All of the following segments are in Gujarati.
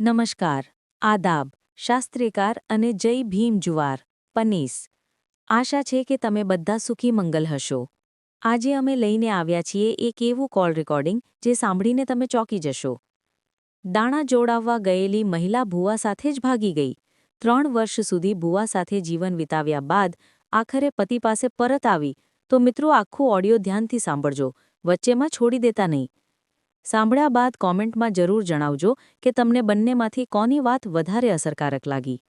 નમસ્કાર, આદાબ, શાસ્ત્રીકાર અને જય ભીમ જુવાર, પનીસ. આશા છે કે તમે બધા સુખી મંગલ હશો. આજે અમે લઈને આવ્યા છીએ એક એવું કોલ રેકોર્ડિંગ જે સાંભળીને તમે ચોંકી જશો. દાણા જોડાવવા ગયેલી મહિલા ભુવા સાથે જ ભાગી ગઈ. ત્રણ વર્ષ સુધી ભુવા સાથે જીવન વિતાવ્યા બાદ આખરે પતિ પાસે પરત આવી. તો મિત્રો, આખું ઓડિયો ધ્યાનથી સાંભળજો. વચ્ચેમાં છોડી દેતા નહીં. સાંભળ્યા બાદ કોમેન્ટમાં જરૂર જણાવજો કે તમને બંનેમાંથી કોની વાત વધારે અસરકારક લાગી.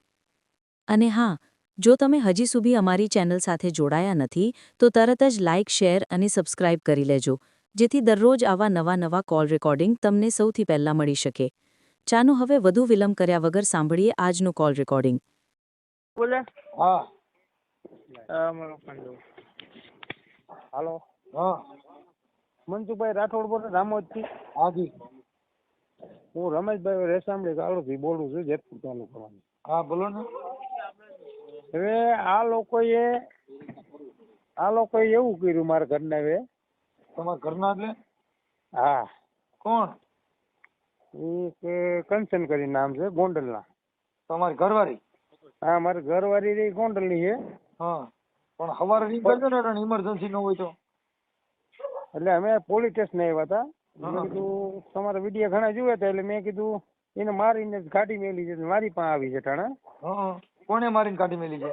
અને હા જો તમે હજી સુધી અમારી ચેનલ સાથે જોડાયા નથી તો તરત જ લાઇક શેર અને સબસ્ક્રાઇબ કરી લેજો જેથી દરરોજ આવા નવા નવા કોલ રેકોર્ડિંગ તમને સૌથી પહેલાં મળી શકે. ચાનો હવે વધુ વિલંબ કર્યા વગર સાંભળીએ આજનું કોલ રેકોર્ડિંગ. બોલે. હા. મારો હાલો હા. મનસુખભાઈ રાઠોડ બોલે રામોદથી. હાજી. હું રમેશભાઈ રેસામડી કાળોથી બોલું છું જેતપુર તાલુકામાં. હા બોલો ને. હવે આ લોકોએ આ લોકોએ એવું કર્યું મારા ઘરના હવે. તમારા ઘરના એટલે હા. કોણ? એ કંચન કરી નામ છે ગોંડલના. તમારી ઘરવાળી? હા મારી ઘરવાળી રહી ગોંડલની છે. હા. પણ સવારે નીકળજો ને ઇમરજન્સી ન હોય તો. એટલે અમે પોલીસ સ્ટેશન આવ્યા હતા. મેં. કીધું તમારા વીડિયો ઘણા જોયા હતા. એટલે મેં કીધું એને મારીને ગાડી મેલી છે મારી પાસે આવી છે ટાણા કોને મારીને કાઢી મેલી છે?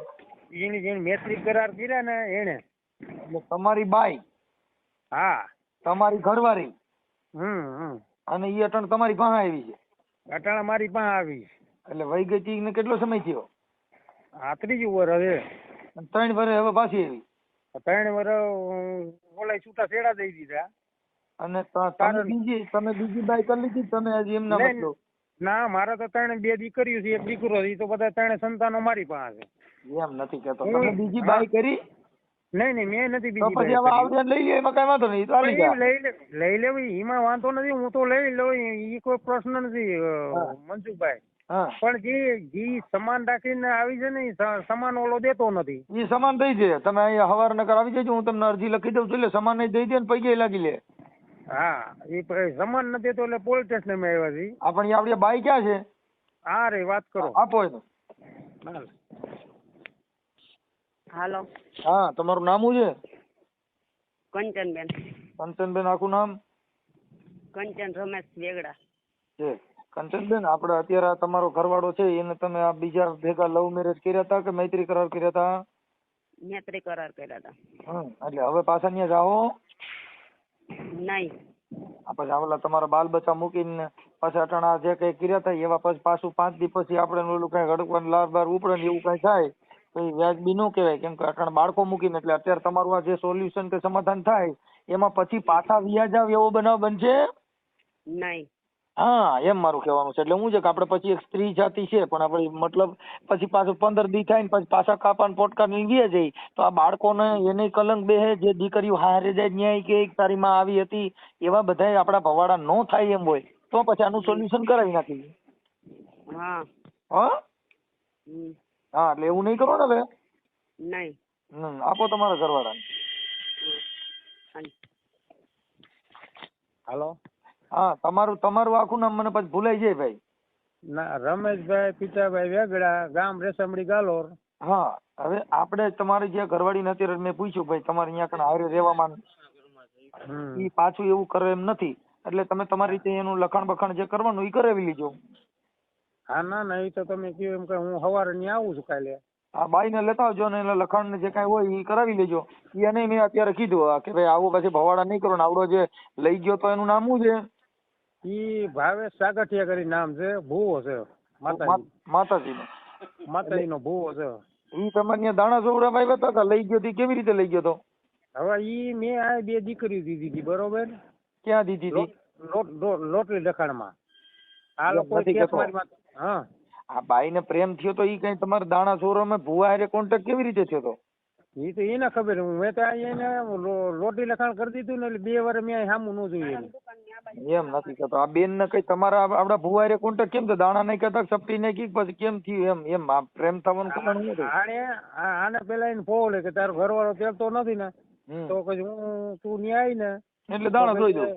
એની જેને મૈત્રી કરાર કર્યા ને એને એટલે તમારી બાઈ? હા. તમારી ઘરવાળી? હમ હમ. અને એ અટણ તમારી પાસે આવી છે? અટાણા મારી પાસે આવી એટલે વૈગતી ને કેટલો સમય થયો? આ ત્રીજી વર હવે. ત્રણ વર હવે પાછી આવી? ત્રણ વર્ષ ઓલા છૂટા છેડા દઈ દીધા. અને તમે બીજી તમે બીજી બાઈ કરી લીધી તમે હજી એમના. બદલો. ના મારા તો ત્રણ બે દીકરીઓ છે એક દીકરો છે તો બધા ત્રણે સંતાનો મારી પાસે. એમ નથી કેતો. તમે બીજી. બાઈ કરી? નહીં નહીં મેં નથી બીજી પછી હવે આવડે લઈ લે એમાં કઈ વાંધો નહીં જાય લઈ લે લઈ લેવી એમાં વાંધો નથી હું તો લઈ લઉં ઈ કોઈ પ્રશ્ન નથી મનસુખભાઈ પણ જે જે સમાન રાખીને આવી છે ને એ સમાન ઓલો દેતો નથી. એ સમાન દઈ છે તમે અહીંયા હવાર નગર આવી જજો હું તમને અરજી લખી દઉં છું એટલે સમાન એ દઈ દે ને પૈકી લાગી લે. હા એ સમાન નથી દેતો એટલે પોલીસ સ્ટેશનમાં આવ્યા છે આ પણ આપડી બાઈ ક્યાં છે? હા રે વાત કરો. આપો એ હાલ. હાલો. હા તમારું નામ શું છે? કંચનબેન. કંચનબેન આખું નામ? કંચન રમેશ વેગડા. છે. કંચનબેન આપણે અત્યારે આ તમારો ઘરવાળો છે એને તમે આ બીજા ભેગા લવ મેરેજ કર્યા હતા કે મૈત્રી કરાર કર્યા હતા? મૈત્રી કરાર કર્યા હતા. હમ એટલે હવે પાછા ત્યાં જાઓ? નહીં. પછી આવેલા તમારા બાલ બચ્ચા મૂકીને પાછા અટાણા જે કઈ કર્યા હતા એવા પછી પાછું પાંચ દી પછી આપણે ઓલું કઈ હડકવાનું લાર બાર ઉપડે ને એવું કઈ થાય તો એ વ્યાજબી ન કહેવાય કેમ કે અટાણા બાળકો મૂકીને એટલે અત્યારે તમારું આ જે સોલ્યુશન કે સમાધાન થાય એમાં પછી પાછા વ્યાજ આવે એવો બનાવ બનશે? નહીં. હા એમ મારું કહેવાનું છે. એટલે શું છે કે આપણે પછી એક સ્ત્રી જાતિ છે પણ આપણે મતલબ પછી પાછું પંદર દી થાય ને પછી પાછા કાપા ને પોટકા લીધે જાય તો આ બાળકોને એને કલંક બેહે જે દીકરીઓ હારે જાય ન્યાય કે તારી માં આવી હતી એવા બધાય આપણા ભવાડા નો થાય એમ હોય તો પછી આનું સોલ્યુશન કરાવી નાખીએ. હા. હા? હા એટલે એવું નહીં કરો ને હવે નહીં. હમ, આપો તમારા ઘરવાળાને. હાલ. હા તમારું તમારું આખું નામ મને પછી ભૂલાઈ જાય ભાઈ. ના રમેશભાઈ પિતાભાઈ વેગડા ગામ રેસમડી ગાલોર. હા હવે આપણે તમારી જે ઘરવાળી નથી મેં પૂછ્યું ભાઈ તમારે અહીંયા કણ હારે રહેવામાં. ઈ પાછું એવું કરે એમ નથી. એટલે તમે તમારી રીતે એનું લખાણ બખાણ જે કરવાનું ઈ કરાવી લીજો. હા ના ના એ તો તમે કહ્યું એમ કે હું સવારે ત્યાં આવું છું કાલે. આ બાઈને લેતા આવજો ને એટલે લખાણ ને જે કાંઈ હોય એ કરાવી લેજો. એ એને મેં અત્યારે કીધું કે ભાઈ આવો પછી ભવાડા નહીં કરો ને આવડો જે લઈ ગયો તો એનું નામ શું છે? ઈ ભાવેશ સાગઠિયા કરી નામ છે ભૂવો છે માતાજી. માતાજીનું. માતાજી નો ભૂવો છે. ઈ તમારે દાણા ભાઈ આવ્યા હતા લઈ ગયો તી કેવી રીતે લઈ ગયો તો? હવે ઈ મેં આ બે દીકરી દીધી હતી બરોબર? ક્યાં દીધી હતી લોટલી લોટ- માં આ લોકો હા. આ બાઈને પ્રેમ થયો તો ઈ કઈ તમારે દાણા ચોરમાં ભુવા હારે કોન્ટેક્ટ કેવી રીતે થયો તો? ઈ તો એને ખબર હું મેં તો અહીંયા એને લોટી લખાણ કરી દીધું ને એટલે બે વાર મેં અહીં સામું ન જોયું એમ. નથી કહેતો આ બેન ને કઈ તમારા આપડા ભુવા હારે કોન્ટેક્ટ કેમ તો દાણા નહીં કહેતા સપટી નહીં કી પછી કેમ થયું એમ? એમ આ પ્રેમ થવાનું કારણ શું આને આને પેલા એને ફોલે કે તારો ઘરવાળો તેલતો નથી ને તો પછી હું તું ન્યાય ને એટલે દાણા જોઈ દઉં.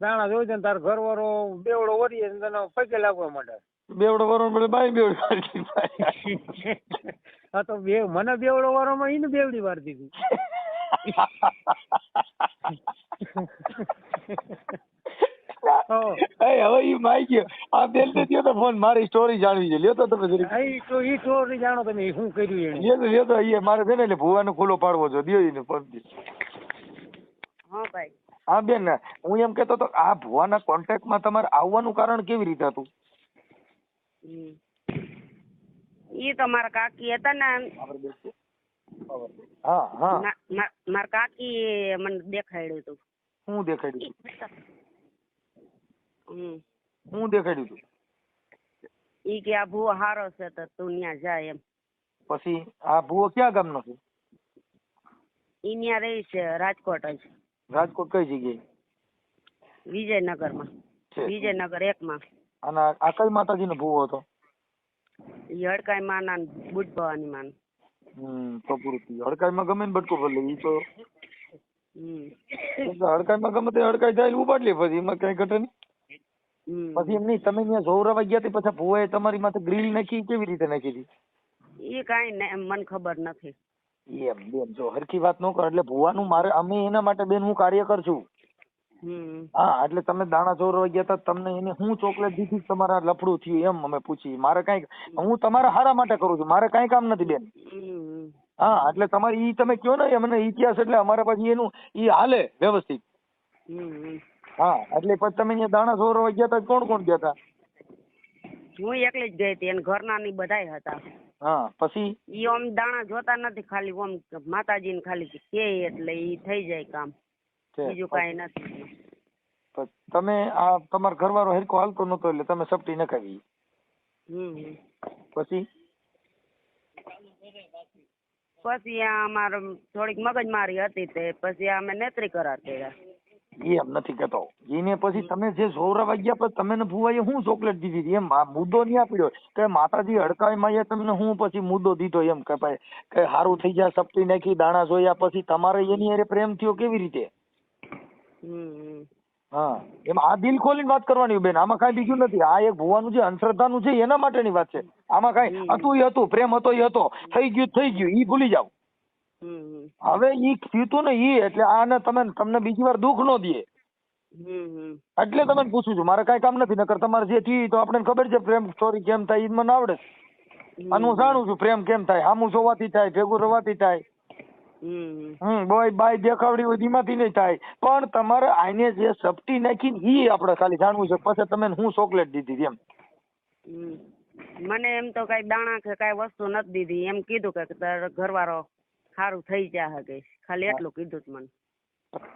દાણા જોઈ દે ને તાર ઘરવાળો બેવડો વરીએ ને તને પગે લાગવા માંડે. બેવડો વરો બાઈ બેવડી હા તો બે મને બેવડો વારોમાં એને બેવડી વાર દીધી. એ હવે ઈ માઈ ગયો. આ બેન ને તો ફોન મારી સ્ટોરી જાણવી છે. લ્યો તો તમે જરીક. આ ઈ તો ઈ સ્ટોરી જાણો તમે શું કર્યું એને લ્યો તો લ્યો તો ઈ મારે છે ને એટલે ભુવાનો ખુલ્લો પાડવો છે. દ્યો ઈને ફોન હા ભાઈ. હા બેન હું એમ કેતો તો આ ભુવાના કોન્ટેક્ટમાં તમારે આવવાનું કારણ કેવી રીતે હતું? હમ. ઈ તો મારા કાકી હતા ને હા હા મા- મા- મારા કાકી મને દેખાડ્યું હતું હું દેખાડ્યું હમ હતું હું દેખાડ્યું હતું ઈ કે આ ભૂવો હારો છે તો તું ન્યા જાય એમ પછી આ ભુવો ક્યાં ગામનો છે ઈ ન્યા રહી છે રાજકોટ જ રાજકોટ કઈ જગ્યાએ વિજયનગરમાં છે વિજયનગર એકમાં અને આ આ કઈ માતાજીનો ભુવો હતો ઈ હડકાઈ માં ના બુટ ભવાની માન. હમ તો પૂરું થયું ગમે ને બટકો ભરલે ઈ તો. હમ. હડકાઈમાં ગમે તે હડકાઈ જાય ઉપાડ લે પછી એમાં કઈ ઘટે નહીં. પછી એમ નહીં તમે ત્યાં જોવરાવા ગયા તે પછી ભુવાએ તમારી માથે ગ્રીલ નાખી કેવી રીતે નાખી હતી એ કાંઈ મને ખબર નથી. એમ બેન જો હરખી વાત ન કરો એટલે ભુવાનું મારે અમે એના માટે બેન હું કાર્યકર છું હા એટલે તમે દાણા ચોરવા ગયા હતા તમને એને હું ચોકલેટ દીધી તમારા લફડું થયું એમ અમે પૂછી મારે કઈ હું તમારા હારા માટે કરું છું. મારે કઈ કામ નથી બેન. હા એટલે તમારે ઈ તમે કયો ને અમને ઇતિહાસ એટલે અમારા પછી એનું ઈ હાલે વ્યવસ્થિત. હા એટલે પછી તમે અહીંયા દાણા ચોરવા ગયા હતા કોણ કોણ ગયા હતા? હું એકલી જ ગઈ હતી અને ઘરના ની બધાય હતા. હા પછી? ઈ ઓમ દાણા જોતા નથી ખાલી ઓમ માતાજી ને ખાલી કે એટલે ઈ થઈ જાય કામ. બીજું કઈ નથી. તમે આ તમારો ઘરવાળો હરખો હાલતો નતો એટલે તમે સપટી નખાવી. પછી? પછી આ અમારો થોડીક મગજમારી હતી તે પછી અમે નેત્રી કરાર કર્યા. એમ નથી કેતો. એને પછી તમે જે જોવરાવા ગયા પછી તમે ને ભુવાએ હું ચોકલેટ દીધી હતી? એમ મુદ્દો નહીં આપ્યો કે માતાજી હડકાઈમાં એ તમને હું પછી મુદ્દો દીધો એમ કે ભાઈ કે સારું થઈ જાય સપટી નાખી દાણા જોયા પછી તમારે એની અરે પ્રેમ થયો કેવી રીતે. હા એમ આ દિલ ખોલીને વાત કરવાની બેન. આમાં કાંઈ બીજું નથી. આ એક ભુવાનું જે અંધશ્રદ્ધાનું છે એના માટેની વાત છે. આમાં કાંઈ હતું ઈ હતું પ્રેમ હતો ઈ હતો. થઈ ગયું થઈ ગયું. ઈ ભૂલી જાવ. હવે ઈ થયું ને ઈ એટલે આને તમે તમને બીજી વાર દુઃખ ન દે. એટલે તમે પૂછું છું મારે કઈ કામ નથી નકર તમારે જે થયું તો આપણને ખબર છે પ્રેમ સ્ટોરી કેમ થાય ઈ મને આવડે. અને હું જાણું છું પ્રેમ કેમ થાય? હામું જોવાથી થાય ભેગું રવાથી થાય. હમ. બોય બાય દેખાવડી હોય ધીમાથી નહીં થાય. પણ તમારે આને જે સપટી નાખી ને ઈ આપણે ખાલી જાણવું છે. પછી તમે હું ચોકલેટ દીધી એમ. મને એમ તો કઈ દાણા કે કઈ વસ્તુ નથી દીધી. એમ કીધું કે ઘરવાળો સારું થઈ જાય કે ખાલી એટલું કીધું મને.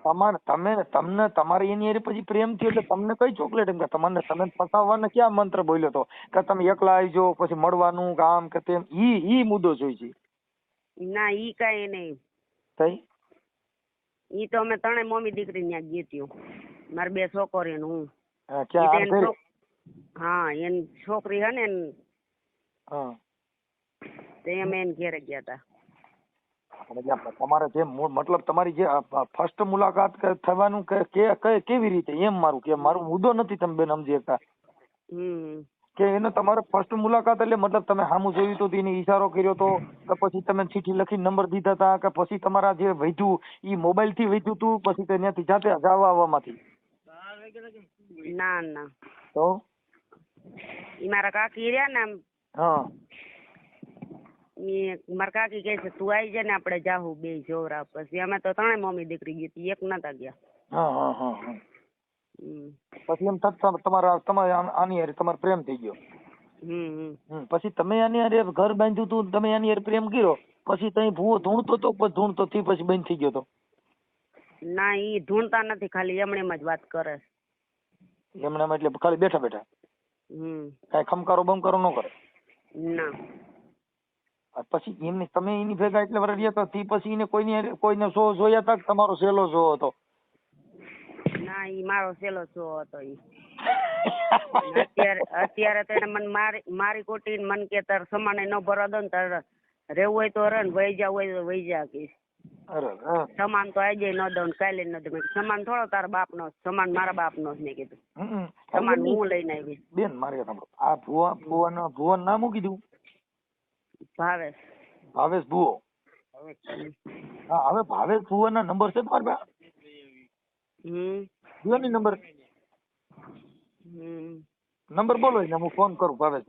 તમારે તમે તમને તમારે એની હારે પછી પ્રેમ થયો એટલે તમને કઈ ચોકલેટ એમ કે તમને તમે ફસાવવાના ક્યાં મંત્ર બોલ્યો તો? કે તમે એકલા આવજો પછી મળવાનું કામ કે તેમ. ઈ ઈ મુદ્દો જોઈ છે. ના ઈ કઈ નહીં. થઈ ઈ તો અમે ત્રણેય મમ્મી દીકરી ત્યાં ગીત્યું મારે બે છોકરી ને હું હા, તો એની છોકરી હે ને તે અમે એન ઘેરે ગયા આપણે તમારે જે મતલબ તમારી જે ફર્સ્ટ મુલાકાત થવાનું કે- કેવી રીતે? એમ મારું કે મારું મુદ્દો નથી તમે બેન સમજી શકતા. હમ. કે એને તમારે ફર્સ્ટ મુલાકાત એટલે મતલબ તમે સામું જોયું તો એને ઈશારો કર્યો તો કે પછી તમે ચીઠી લખી નંબર દીધા હતા કે પછી તમારા જે વૈધું ઈ મોબાઈલથી વૈધું તું પછી તે ત્યાંથી જાતે જવા આવવામાંથી? ના ના. તો? ઈ મારા કાકી રહ્યા ને હા. ઈ મારા કાકી કહે છે તું આવી જા ને આપણે જાહુ બે જોવરા પછી અમે તો ત્રણેય મમ્મી દીકરી ગઈ હતી એક નતા ગયા. હા હા હા. પછી એમ થતા તમારા તમારે આની હારે તમારો પ્રેમ થઈ ગયો. પછી તમે આની હારે ઘર બાંધ્યું તું તમે આની હારે પ્રેમ કર્યો પછી તઈ ભૂવો ધૂણતો તો પછી ધૂણતો થી પછી બંધ થઈ ગયો તો? ના ઈ ધૂણતા નથી ખાલી એમણે જ વાત કરે. એમણે એટલે ખાલી બેઠા બેઠા? હમ. કાંઈ ખમકારો બમકારો ન કરે? ના. પછી એમની તમે એની ભેગા એટલે વર્ષ તો હતા તે પછી એને કોઈની કોઈને શો જોયા હતા તમારો સહેલો શો હતો? ના ઈ મારો છેલ્લો છો હતો ઈ. અત્યારે અત્યારે તો એને મને મારી મારી કોટી મન કે તાર સમાને ન ભરવા દો ને તાર રહેવું હોય તો રહે ને વહી જાવ હોય તો વહી જા કે. સમાન તો આજે ન દઉં કાલે ન દઉં. સમાન થોડો તારા બાપનો નો સમાન મારા બાપનો નો ને કીધું. સમાન હું લઈને આવી. બેન મારી સાંભળો. આ ભુવા ભુવાના ભુવન નામ શું કીધું? ભાવેશ. ભાવેશ ભુવો. હા હવે ભાવેશ ભુવાના નંબર છે તમારી પાસે? હમ. ની નંબર નંબર બોલો એને હું ફોન કરું ભાવેશ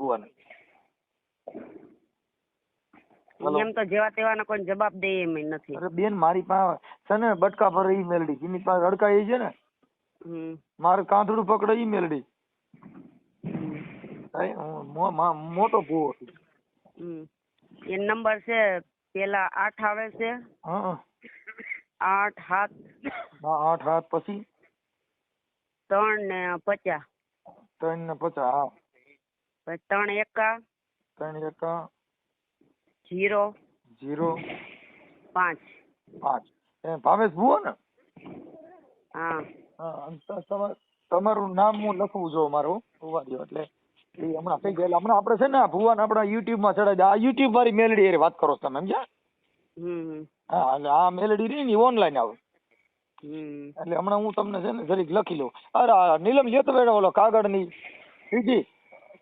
હલો. એમ તો જેવા તેવાના કોઈ જવાબ દે એમ નથી. અરે બેન મારી પાસે છે ને બટકા પર ઈ મેલડી જીની પાસે અડકા એ છે ને મારે કાંધડું પકડે ઈ મેલડી મોટો ભૂવો છું. એ નંબર છે પેલા આઠ આવે છે. હા આઠ હાથ હા આઠ હાથ પછી? ત્રણ ને પચાસ. ત્રણ ને પચાસ હા. ત્રણ એકા. ત્રણ એકા. જીરો. જીરો. પાંચ. પાંચ. એ ભાવેશ ભુવો ને? હા. તમારું નામ હું લખવું જો મારું ભુવા દ્યો એટલે એ હમણાં થઈ ગયેલા. હમણાં આપણે છે ને ભુવન આપણા યુટ્યુબમાં ચડાવી દે. આ યુટ્યુબ વાળી મેલડી વાત કરો છો તમે સમજ્યા? હા એટલે આ મેલડી રહી ને ઓનલાઈન આવે. એટલે હમણાં હું તમને છે ને જરીક લખી લઉં. અરે નીલમ લેતો બેડો ઓલો કાગળની. બીજી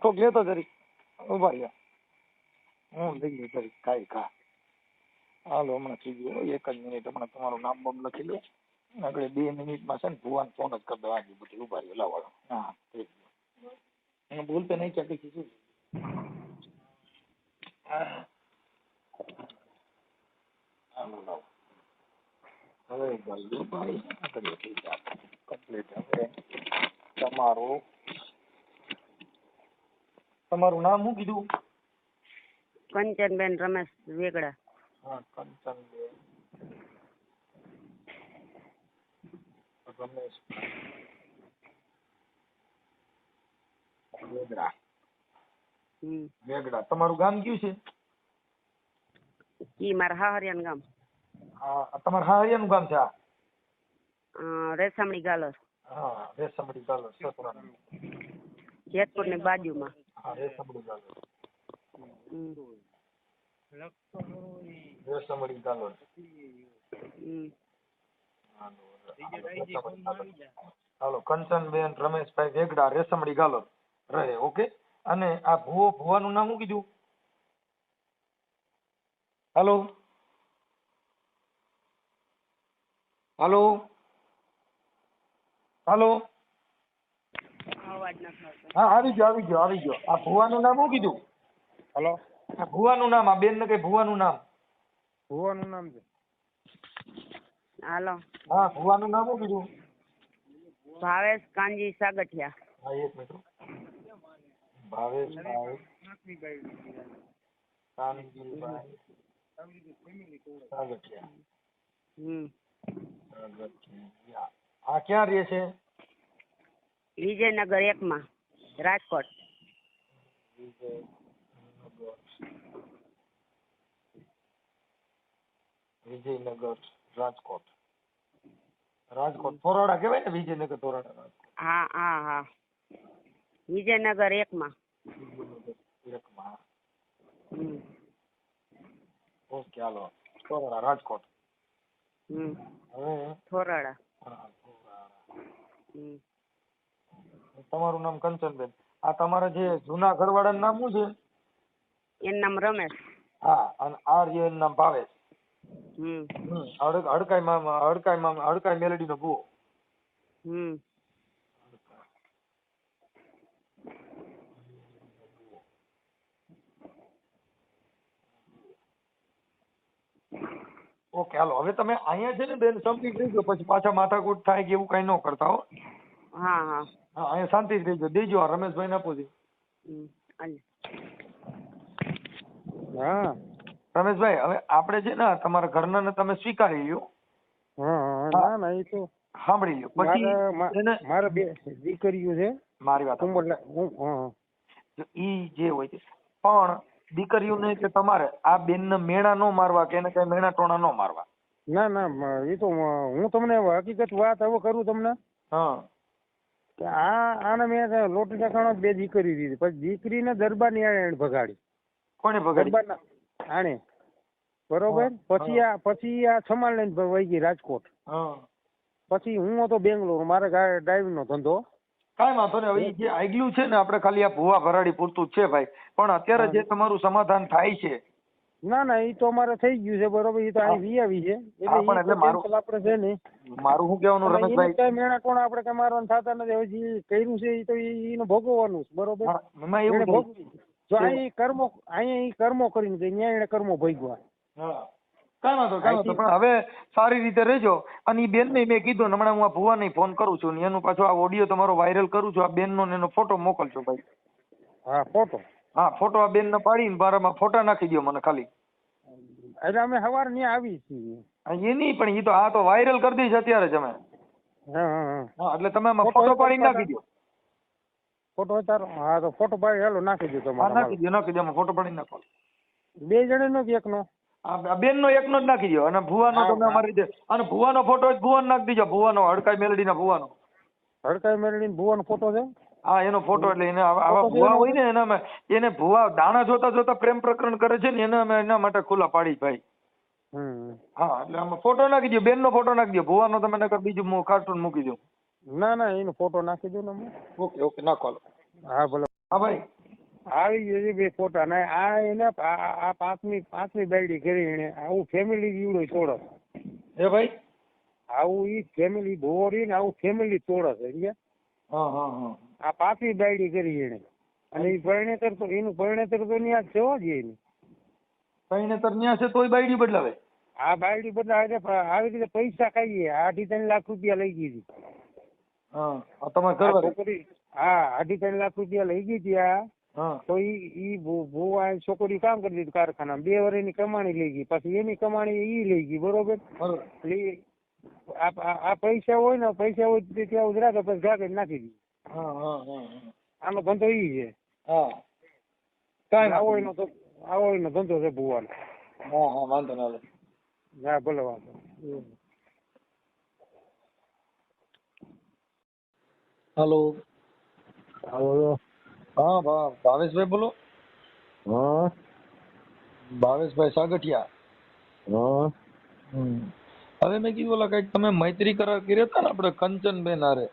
કોક લેતો જરીક. ઊભા રહ્યા. હું લઈ લઉં જરીક કાંઈ કા હાલો, હમણાં થઈ ગયો. એક જ મિનિટ. હમણાં તમારું નામ બામ લખી લો. આગળ બે મિનિટમાં છે ને ભુવાન ફોન જ કરી દો. આજે બધું. ઊભા રહ્યો. લાવો. હા, થઈ ગયો. એને બોલતે નહીં ક્યાં કઈ કીધું હા. હાલો, લાવો. હવે ગલ્લુભાઈ આગળ થઈ જાય કમ્પ્લીટ હવે તમારું તમારું નામ શું કીધું? કંચનબેન રમેશ વેગડા. હા કંચનબેન. રમેશ વેગડા. વેગડા તમારું ગામ કયું છે? ઈ મારા હરિયાણ ગામ. હા તમારા હારિયાનું ગામ છે આ? રેસામણી ગાલર. હા રેશમડી ચાલો જેતપુરની બાજુમાં. હા રેસામણી ગાલર. રેશમડી હાલો કંચનબેન રમેશભાઈ વેગડા રેશમડી ગાલોર. રહે ઓકે? અને આ ભુવો ભુવાનું નામ શું કીધું? હાલો? હાલો. હાલો. હા આવી ગયો આવી ગયો આવી ગયો. આ ભુવાનું નામ શું કીધું? હલો. આ ભુવાનું નામ આ બેન ને કઈ ભુવાનું નામ? ભુવાનું નામ છે. હાલો. હા ભુવાનું નામ શું કીધું? ભાવેશ કાનજી સાગઠિયા. હા એક મિનિટ ભાવેશ કાનજીભાઈ. સાગઠિયા. હમ. સાગઠિયા. આ ક્યાં રહે છે? વિજયનગર એકમાં રાજકોટ. વિજયનગર રાજકોટ. રાજકોટ થોરાડા કહેવાય ને વિજયનગર થોરાડા રાજકોટ. હા હા હા. વિજયનગર એકમાં. વિજયનગર એકમાં. હમ. Okay hello. થોરાડા રાજકોટ. હમ. હમ. તમારું નામ કંચનબેન. આ તમારા જે જૂના ઘરવાળાનું નામ શું છે? એનું નામ રમેશ. હા અને આ એનું નામ ભાવેશ. હમ. હમ હડ હડકાઈ મામા હડકાઈ મામા હડકાઈ મેલડી નો ભૂવો. હમ. Okay hello. હવે તમે અહીંયા છે ને બેન સમજી રહેજો. પછી પાછા માથાકૂટ થાય કે એવું કઈ ન કરતા હો. હા હા. હા અહીંયા શાંતિ જ રહેજો. દેજો આ રમેશભાઈ ને આપો છો હા. રમેશભાઈ હવે આપણે છે ને તમારા ઘરના ને તમે સ્વીકારી લ્યો. ના ના એ તો સાંભળી લ્યો. પછી મારે બે દીકરીઓ છે. મારી વાત હું કુંભલા હું. હા ઈ જે હોય છે. પણ દીકરીઓને કે તમારે આ બેનને મેણા નો મારવા કે એને કઈ મેણા ટોણા નો મારવા? ના ના એ તો હું તમને હકીકત વાત હવે કરું તમને. હા. કે આ આને મેં લોટી ટકાણો બે દીકરી દીધી. પછી દીકરીને દરબારની આણે એને ભગાડી. કોને ભગાડી? આણે. બરોબર? પછી આ પછી આ છમાલ લઈને વહી ગઈ રાજકોટ. હા. પછી હું હતો બેંગ્લોર. મારે ડ્રાઈવિંગ નો ધંધો. કાંઈ વાંધો નહીં. હવે જે આગલું છે ને આપણે ખાલી આ ભૂવા ભરાડી પૂરતું જ છે ભાઈ. પણ અત્યારે જે તમારું સમાધાન થાય છે. ના ના એ તો અમારે થઈ ગયું છે બરોબર એ તો અહીં વી આવી છે. એટલે એટલે મારું- આપણે છે ને. મારું શું કહેવાનું રમેશભાઈ કઈ મેણા કોણ આપણે કઈ મારવાનું થતા નથી. હવે જે કર્યું છે એ તો એનું ભોગવવાનું છે બરોબર. ભોગવી. જો અહીં કર્મો અહીં કર્મો કરીને ન્યાય કર્મો ભોગવ્યા હા. કાંઈ વાંધો કાંઈ વાંધો પણ હવે સારી રીતે રહેજો. અને ઈ બેનને મેં કીધું ને હમણાં હું આ ભુવાને ફોન કરું છું ને એનું પાછો આ ઓડિયો તમારો વાયરલ કરું છું આ બેનનો ને એનો ફોટો મોકલજો ભાઈ. હા ફોટો હા ફોટો આ બેનને પાડીને મારામાં ફોટા નાખી દો મને ખાલી. એટલે અમે સવાર ત્યાં આવી છીએ. એ નહીં પણ એ તો આ તો વાયરલ કરી દઈશ અત્યારે જ અમે. હા એટલે તમે આમાં ફોટો પાડી પાડીને નાખી દો ફોટો તારો હા તો ફોટો પાડી હેલો નાખી દો તમારે. નાખી દો નાખી દો ફોટો પાડીને નાખો. બે જણાનો કે એકનો? આ બેનનો એકનો જ નાખી દો. અને ભુવાનો તમે. અમારી રીતે અને ભુવાનો ફોટો જ ભુવાનો નાખી દીજો. ભુવાનો હડકાઈ મેલડીના ભુવાનો. હડકાઈ મેળવીને ભુવાનો ફોટો છે? હા એનો ફોટો એટલે એને આવા ભુવા હોય ને એના એને ભુવા દાણા જોતા જોતા પ્રેમ પ્રકરણ કરે છે ને એને અમે એના માટે ખુલ્લા પાડી ભાઈ. હા એટલે આમાં ફોટો નાખી દો બેનનો ફોટો નાખી દો ભુવાનો તમે નકર બીજું કાર્ટૂન મૂકી દો ના ના એનો ફોટો નાખી દો ને અમે. ઓકે ઓકે નાખો હા ભલે. હા ભાઈ. આવી ગયો છે બે ફોટા ને આ એને આ પાંચમી પાંચમી બાયડી કરી એને આવું ફેમિલી જીવડો ચોરસ એ ભાઈ? આવું ઈ ફેમિલી ભોરી ને આવું ફેમિલી ચોરસ છે હા હા હા. આ પાંચમી બાયડી કરી એને અને ઈ પરિણેતર તો એનું પરિણેતર તો ન્યા જવા જ એની. કઈને તર ન્યા છે તોય બાયડી બદલાવે? આ બાયડી બદલાવે આવી રીતે પૈસા ખાઈએ. અઢી ત્રણ લાખ રૂપિયા લઈ ગઈ હા તમારે છોકરી હા અઢી ત્રણ લાખ રૂપિયા લઈ ગઈ હતી આ. હા તો ઈ ઈ ભૂવા એ છોકરી કામ કરી દીધું કારખાનામાં. બે વર્ષની કમાણી લઈ ગઈ પછી એની કમાણી ઈ લઈ ગઈ બરોબર? આ આ- આ પૈસા હોય ને પૈસા હોય તે ત્યાં ઉધરા તો પછી ઘાકે નાખી દીધી હા હા હા હા. આનો ધંધો ઈ છે. હા. કાંઈ આવો એનો તો આવો એનો ધંધો છે ભૂવાનો. હા હા વાંધો ના હા ભલે વાંધો હાલો. હા હા ભા ભાવેશભાઈ બોલો. હા. ભાવેશભાઈ સાગઠિયા. હા. હવે મેં કીધું ઓલા કંઈક તમે મૈત્રી કરાર કર્યો હતા ને આપણે કંચનબેન હારે?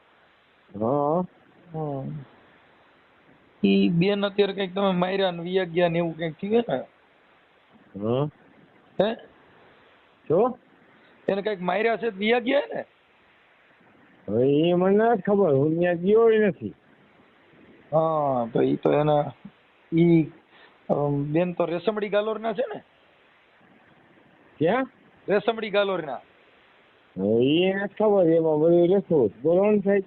હા. ઈ બેન અત્યારે કંઈક તમે માર્યા ને વિયા ગયા ને એવું કંઈક થયું ને? હા. હે? જો. એને કંઈક માર્યા છે વિયા ગયા ને? હવે એ મને નથી ખબર હું ત્યાં ગયો નથી. હા તો ઈ તો એના ઈ બેન તો રેશમડી ગાલોરના છે ને? ક્યાં? રેશમડી ગાલોરના. એ ખબર એમાં બધું લખું બોલો ને સાહેબ?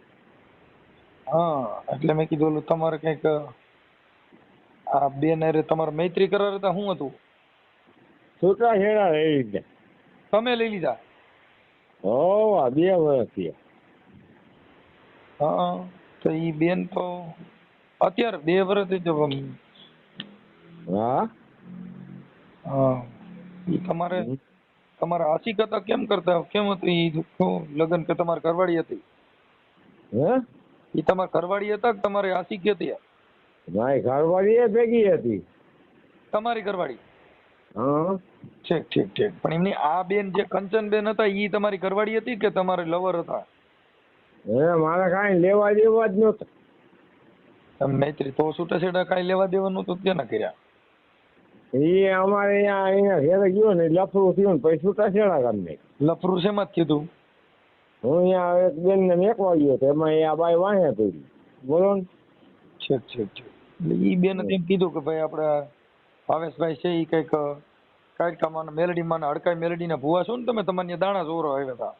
હા એટલે મેં કીધું ઓલું તમારે કંઈક આ બેન અરે તમારે મૈત્રી કરાર હતા શું હતું? છૂટા છેડા એ રીતે. તમે લઈ લીધા? હો બે વર્ષ થયા. હા તો ઈ બેન તો અત્યારે બે વર્ષથી જો હા. હા? તમારે તમારે આશિક હતા કેમ કરતા? કેમ હતું ઈ લગ્ન કે તમારે કરવાડી હતી? હે? ઈ તમારે કરવાડી હતા કે તમારે આશિક હતી? મારી ઘરવાળી એ ભેગી હતી. તમારી ઘરવાળી? હા. ઠીક ઠીક ઠીક. પણ એમની આ બેન જે કંચન બેન હતા ઈ તમારી ઘરવાળી હતી કે તમારે લવર હતા? હે મારે કાંઈ લેવા દેવા જ નહોતા. મૈત્રી તો છૂટાછેડા કાંઈ લેવા દેવાનું તો ક્યાં ના કર્યા? એ અમારે અહીંયા અહીંયા ઘેરે ગયો ને લફરું થયું ને પછી છેડા કરી નાખ્યા. લફરું શેમાં જ કીધું? હું અહીંયા એક બેન ને મેકવા ગયો તો એમાં એ આ બાઈ વાંહે પડી. બોલો ને. છેક છેક છેક. એટલે ઈ બેન એમ કીધું કે ભાઈ આપણે ભાવેશભાઈ છે ઈ કંઈક કાયકામાં મેલડીમાં હડકાઈ મેલડીના ભુવા છો ને તમે તમારે દાણા ચોરો આવ્યા હતા.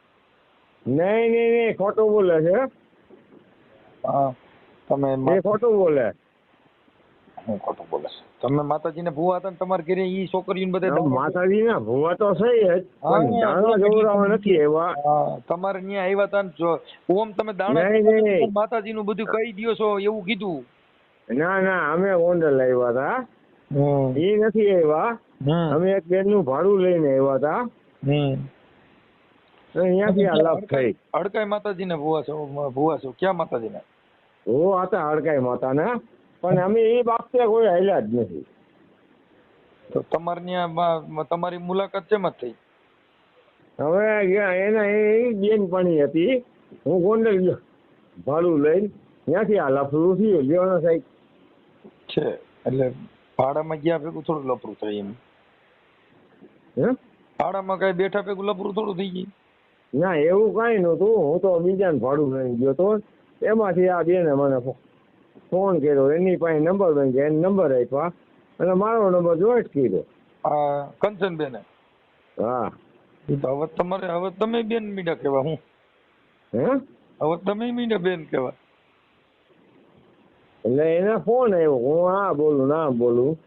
નહીં નહીં નહીં ખોટું બોલે છે. હા. તમે એ ખોટું બોલે. હું ખોટું બોલે. તમે માતાજીને ભુવા હતા ને તમારે ઘરે ઈ છોકરીઓને બધે દાણા- માતાજી ના ભૂવા તો છે જ દાણા જોવડાવવા નથી એવા. તમારે ન્યા આવ્યા હતા ને ઓમ તમે દાણા. માતાજીનું બધું કહી દ્યો છો એવું કીધું. ના ના અમે ગોંડલ આવ્યા હતા એ નથી આવ્યા. અમે એક બેનનું ભાડું લઈને આવ્યા હતા અહીંયાથી આ લાભ થઈ હડકાઈ માતાજીને ભુવા છો ભુવા છો. ક્યાં માતાજીને? ઓ હતા હડકાઈ માતા ને પણ અમે એ બાબતે કોઈ હાલ્યા જ નથી. તો તમારે તમારી મુલાકાત કેમ થઈ? હવે એના એ બેનપણી હતી. હું ગોંડલ ભાડું લઈને ત્યાંથી આ લફડું થયું લેવાનો સાહેબ. છે એટલે ભાડામાં ગયા ભેગું થોડું લફરું થાય એમ. હે? ભાડામાં કઈ બેઠા ભેગું લફરું થોડું થઈ ગયું? ના એવું કઈ નતું હું તો બીજાને ભાડું લઈને ગયો તો. એમાંથી આ બેને મને ફોન કર્યો. એની પાસે નંબર માંગ્યા એને નંબર આપ્યા. અને મારો નંબર જોઈન્ટ કર્યો આ કંચનબેને? હા. હવે તમારે હવે તમે બેન મીડા કહેવા હું? હે? હવે તમે મીડા બેન કહેવા એટલે એને ફોન આવ્યો હું આ બોલું ના બોલું.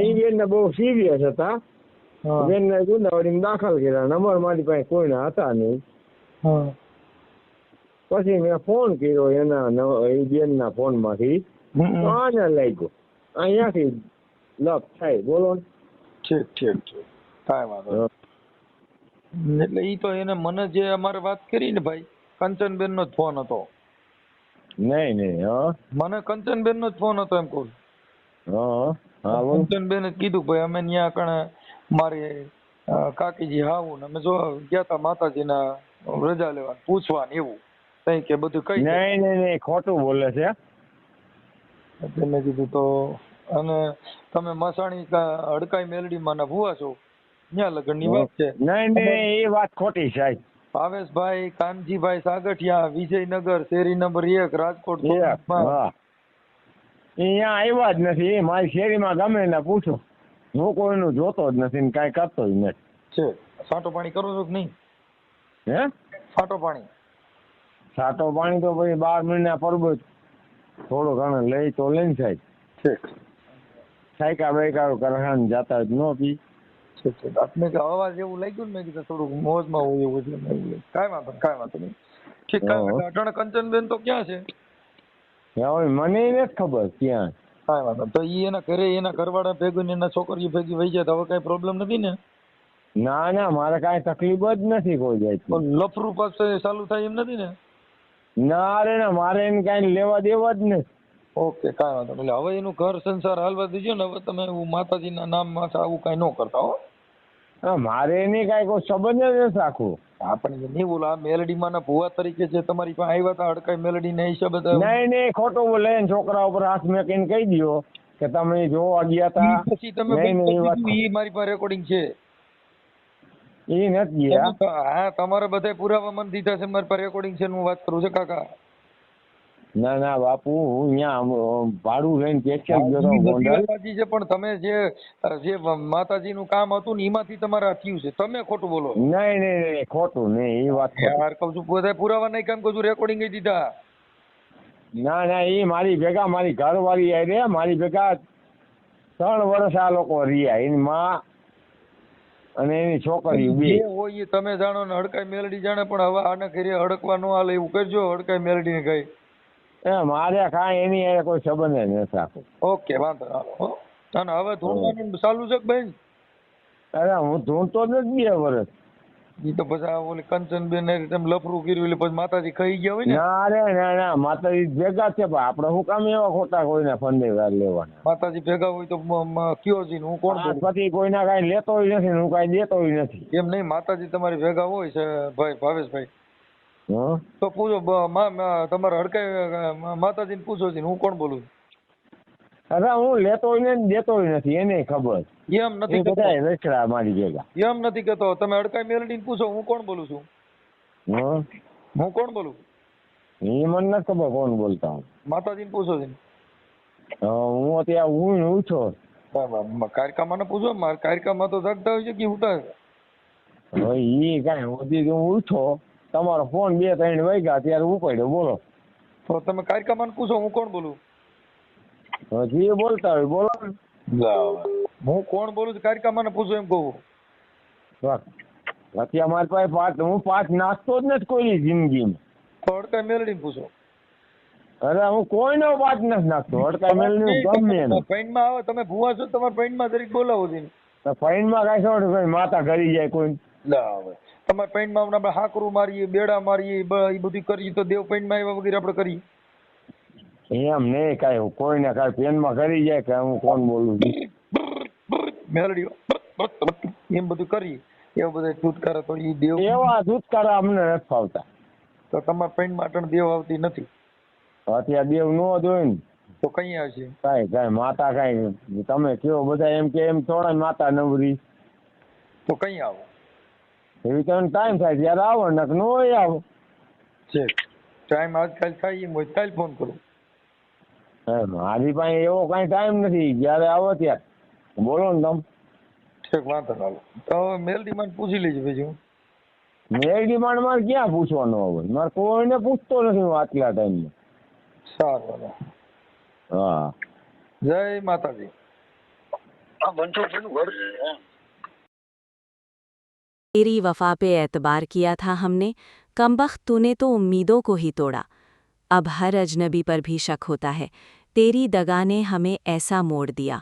એ બેન ને બહુ સિરિયસ હતા. બેન ને ગુંદાવડીમાં દાખલ કર્યા. નંબર મારી પાસે કોઈના હતા નહીં. હા. પછી મેં ફોન કર્યો એના એ બેનના ફોનમાંથી આને લાગ્યો. અહીંયાથી લપ થાય. બોલો ઠીક ઠીક ઠીક. કાંઈ વાંધો એટલે ઈ તો એને મને જે અમારે વાત કરી ને ભાઈ કંચનબેન નો જ ફોન હતો. નહીં નહીં હા. મને કંચનબેન નો જ ફોન હતો એમ કહું હા હા કંચનબેન જ કીધું ભાઈ અમે ત્યાં કણે મારી કાકીજી હાવું ને અમે જો ગયા તા માતાજીના રજા લેવા પૂછવા ને એવું. તઈ કે બધું કઈ નહીં નહીં નહીં ખોટું બોલે છે એટલે મેં કીધું તો અને તમે મસાણી હડકાઈ મેલડીમાં ના ભુવા છો? ત્યાં લગ્નની વાત છે. નહીં નહીં એ વાત ખોટી સાહેબ. ભાવેશભાઈ કાનજીભાઈ સાગઠિયા વિજયનગર શેરી નંબર એક રાજકોટ અહીંયા આવ્યા જ નથી મારી શેરીમાં ગમે ને પૂછો. હું કોઈનું જોતો જ નથી ને કાંઈ કરતો જ નથી. છે. સાટો પાણી કરો છો કે નહીં? હે? સાટો પાણી. સાટો પાણી તો પછી બાર મહિના પરબત થોડો ઘણો લઈ તો લઈને સાહેબ સાયકા બાયકા કરહાન જાતા જ ન પી આપને કે અવાજ એવું લાગ્યું ને મેં કીધું થોડુંક મોજમાં હોય એવું એટલે મેં કાંઈ વાંધો કાંઈ વાંધો નહીં. ઠીક કાંઈ. અટાણે કંચનબેન તો ક્યાં છે? હવે મને નથી ખબર ક્યાં. કાંઈ વાંધો. તો ઈ એના ઘરે એના ઘરવાળા ભેગું ને એના છોકરીઓ ભેગી વહી જાય તો હવે કાંઈ પ્રોબ્લેમ નથી ને? ના ના મારે કાંઈ તકલીફ જ નથી કોઈ જાય પણ લફરું પાસે ચાલુ થાય એમ નથી ને? ના રે ને મારે એને કાંઈ લેવા દેવા જ નથી ઓકે કાંઈ વાંધો નહીં. એટલે હવે એનું ઘર સંસાર હાલવા દીજો ને હવે તમે એવું માતાજીના નામ માટે આવું કાંઈ ન કરતા હો. હા, મારે એની કાંઈ કોઈ સંબંધ જ નથી રાખવું. આપણે નહીં બોલો આ મેલડીમાં ના ભુવા તરીકે છે તમારી પાસે આવ્યા હતા હડકાઈ મેલડી ને હિસાબે નહીં નહીં ખોટું બોલે ને છોકરા ઉપર હાથ મેકીને કહી દ્યો કે તમે જોવા ગયા તા. પછી તમે નહીં નહીં એ મારી પાસે રેકોર્ડિંગ છે. એ નથી. હા તમારે બધા પુરાવા મને દીધા છે મારે રેકોર્ડિંગ છે હું વાત કરું છું કાકા. ના ના બાપુ હું અહીંયા ભાડું લઈને પેક્શન ગયો ગોંડલ. છે પણ તમે જે જે માતાજીનું કામ હતું ને એમાંથી તમારે અટક્યું છે. તમે ખોટું બોલો. નહીં નહીં નહીં ખોટું નહીં એ વાત યાર કહું છું બધા પુરાવા નહીં કામ કહું છું રેકોર્ડિંગ દીધા. ના ના એ મારી ભેગા મારી ઘરવાળી આવી રે મારી ભેગા ત્રણ વર્ષ આ લોકો રહ્યા. એની માં અને એની છોકરી બે હોય એ તમે જાણો ને હડકાઈ મેલડી જાણે પણ હવે આને ઘરે હડકવા ન હાલે એવું કરજો હડકાઈ મેલડી ને કઈ એ મારે કાંઈ એની કોઈ સંબંધ નથી રાખો ઓકે વાંધો હાલો. અને હવે ધૂળવાનું ચાલુ છે કે બેન? અરે હું ધૂણતો જ નથી બે વર્ષ ઈ તો પછી ઓલી કંચનબેન ને તેમ લફરું કર્યું એટલે પછી માતાજી ખાઈ ગયા હોય ને? ના રે ના ના માતાજી ભેગા છે પણ આપણે શું કામ એવા ખોટા કોઈને ફંદે લેવાના. માતાજી ભેગા હોય તો કયો છે હું કોણ પછી કોઈના કાંઈ લેતોય નથી હું કાંઈ દેતો નથી. એમ નહીં માતાજી તમારી ભેગા હોય છે ભાઈ ભાવેશભાઈ? તો પૂછો તમારે હડકાઈ માતાજીને પૂછો છે હું કોણ બોલું? અરે હું લેતો ને દેતો નથી એને ખબર. એમ નથી એ બધા રખડા મારી ભેગા. એમ નથી કહેતો. તમે હડકાઈ મેલડીને પૂછો હું કોણ બોલું છું? હં? હું કોણ બોલું? એ મને ન ખબર કોણ બોલતા હું માતાજીને પૂછો જી હું અત્યારે હું ઉછો કારકામાં પૂછો? મારે કારકામાં તો જાગતા હોય છે કે છે? હવે ઈ કાંઈ હોતી હું ઉઠો? તમારો ફોન બે ત્રણ વાગ્યા ત્યારે ઉપાડ્યો બોલો. તો તમે કારકામાં પૂછો હું કોણ બોલું? હજી બોલતા હોય બોલો ને. હું કોણ બોલું છું? કારકામાં પૂછો એમ કહું. અત્યારે મારી પાસે પાંચ હું પાંચ નાસ્તો જ નથી કોઈ જિંદગીમાં. તો હડકાઈ પૂછો. અરે હું કોઈનો પાંચ નથી નાખતો. હડકા મેલની ગમે પૈણમાં આવે તમે ભૂવા છો તમારે પૈણમાં જરીક બોલાવો જી ફાઈનમાં કાંઈ શું માતા ઘરી જાય કોઈ તમારે પૈણમાં આપણે હાકરું મારીએ બેડા મારીએ એ બધું કરીએ તો દેવ પૈણમાં એવા વગેરે આપણે કરીએ. એમ નહીં કાંઈ. કોઈને કાંઈ પેનમાં કરી જાય કે હું કોણ બોલું છું? મેલડી એમ બધું કરી એ બધા છુટકારા તો એ દેવ. એવા છુટકારા અમને નથી ફાવતા. તો તમારા પેન્ટ માટણ દેવ આવતી નથી? અત્યારે દેવ નો જોઈ ને. તો કઈ આવશે? કાંઈ કાંઈ માતા કાંઈ તમે કયો બધા એમ કે એમ થોડા માતા નવરી. તો કઈ આવો? એવી તમને ટાઈમ થાય ત્યારે આવો ને ન હોય આવો. છે. ટાઈમ આજકાલ થાય એમ હોય કાલ ફોન કરું. હે, મારી પાસે એવો કાંઈ ટાઈમ નથી. જ્યારે આવો ત્યારે. બોલો ને તમે ઠીક વાંધો ના તો મેલડી માં પૂછી લેજો બીજું મેળ ડિમાન્ડ મારે ક્યાં પૂછવાનું હવે મારે કોઈને પૂછતો નથી હું આટલા ટાઈમમાં સારું હાલો. હા જય માતાજી तेरी वफा पे एतबार किया था हमने कमबख्त तूने तो उम्मीदों को ही तोड़ा अब हर अजनबी पर भी शक होता है तेरी दगा ने हमें ऐसा मोड़ दिया